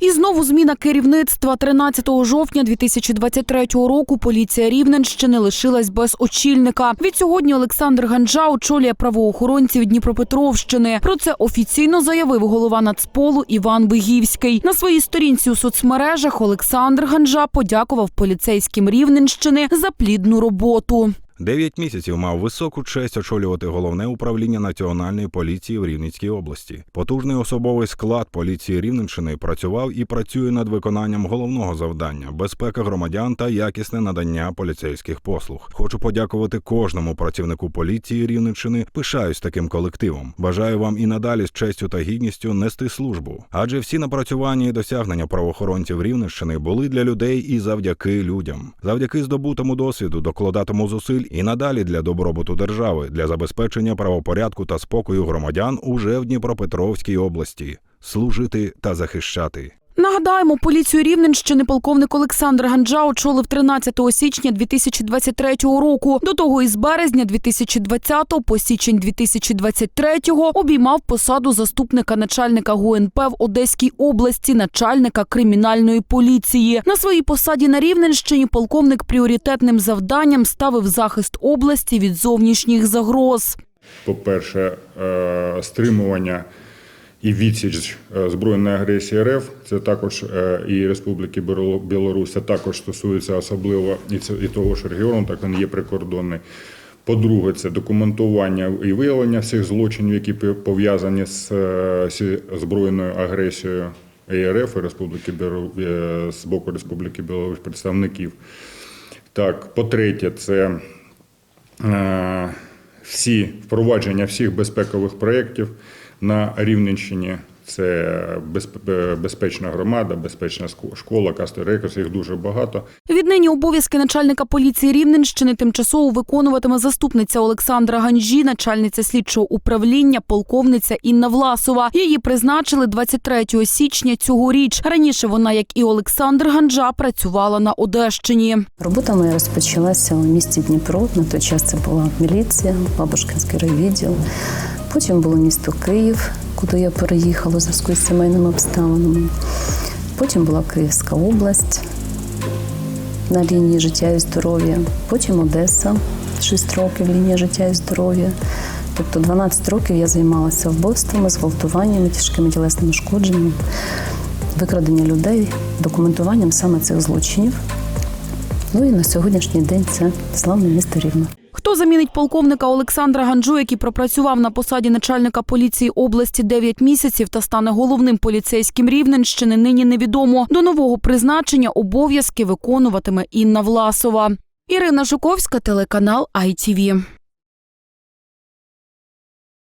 І знову зміна керівництва 13 жовтня 2023 року. Поліція Рівненщини лишилась без очільника. Від сьогодні Олександр Ганджа очолює правоохоронців Дніпропетровщини. Про це офіційно заявив голова Нацполу Іван Вигівський. На своїй сторінці у соцмережах Олександр Ганджа подякував поліцейським Рівненщини за плідну роботу. Дев'ять місяців мав високу честь очолювати головне управління національної поліції в Рівненській області. Потужний особовий склад поліції Рівненщини працював і працює над виконанням головного завдання безпека громадян та якісне надання поліцейських послуг. Хочу подякувати кожному працівнику поліції Рівненщини. Пишаюсь таким колективом. Бажаю вам і надалі з честю та гідністю нести службу. Адже всі напрацювання і досягнення правоохоронців Рівненщини були для людей і завдяки людям, завдяки здобутому досвіду, докладатиму зусиль і надалі для добробуту держави, для забезпечення правопорядку та спокою громадян уже в Дніпропетровській області, служити та захищати. Нагадаємо, поліцію Рівненщини полковник Олександр Ганджа очолив 13 січня 2023 року. До того із березня 2020 по січень 2023 обіймав посаду заступника начальника ГУНП в Одеській області, начальника кримінальної поліції. На своїй посаді на Рівненщині полковник пріоритетним завданням ставив захист області від зовнішніх загроз. По-перше, е, стримування і відсіч е, збройної агресії РФ, це також е, і Республіки Білорусь, це також стосується особливо і того ж регіону, так він є прикордонний. По-друге, це документування і виявлення всіх злочинів, які пов'язані з, е, збройною агресією РФ і Республіки з боку Республіки Білорусь представників. Так, по-третє, це всі впровадження всіх безпекових проєктів на Рівненщині. Це безп- безпечна громада, безпечна школа, кастер рекордс, їх дуже багато. Віднині обов'язки начальника поліції Рівненщини тимчасово виконуватиме заступниця Олександра Ганжі, начальниця слідчого управління, полковниця Інна Власова. Її призначили 23 січня цьогоріч. Раніше вона, як і Олександр Ганджа, працювала на Одещині. Робота моя розпочалася у місті Дніпро. На той час це була міліція, Бабушкинський райвідділ. Потім було місто Київ, куди я переїхала у зв'язку з сімейними обставинами. Потім була Київська область на лінії життя і здоров'я. Потім Одеса, 6 років лінія життя і здоров'я. Тобто 12 років я займалася вбивствами, зґвалтуваннями, тяжкими тілесними шкодженнями, викрадення людей, документуванням саме цих злочинів. Ну і на сьогоднішній день це славне місто Рівне. Хто замінить полковника Олександра Ганджу, який пропрацював на посаді начальника поліції області 9 місяців та стане головним поліцейським Рівненщини, нині невідомо. До нового призначення обов'язки виконуватиме Інна Власова. Ірина Жуковська, телеканал ITV.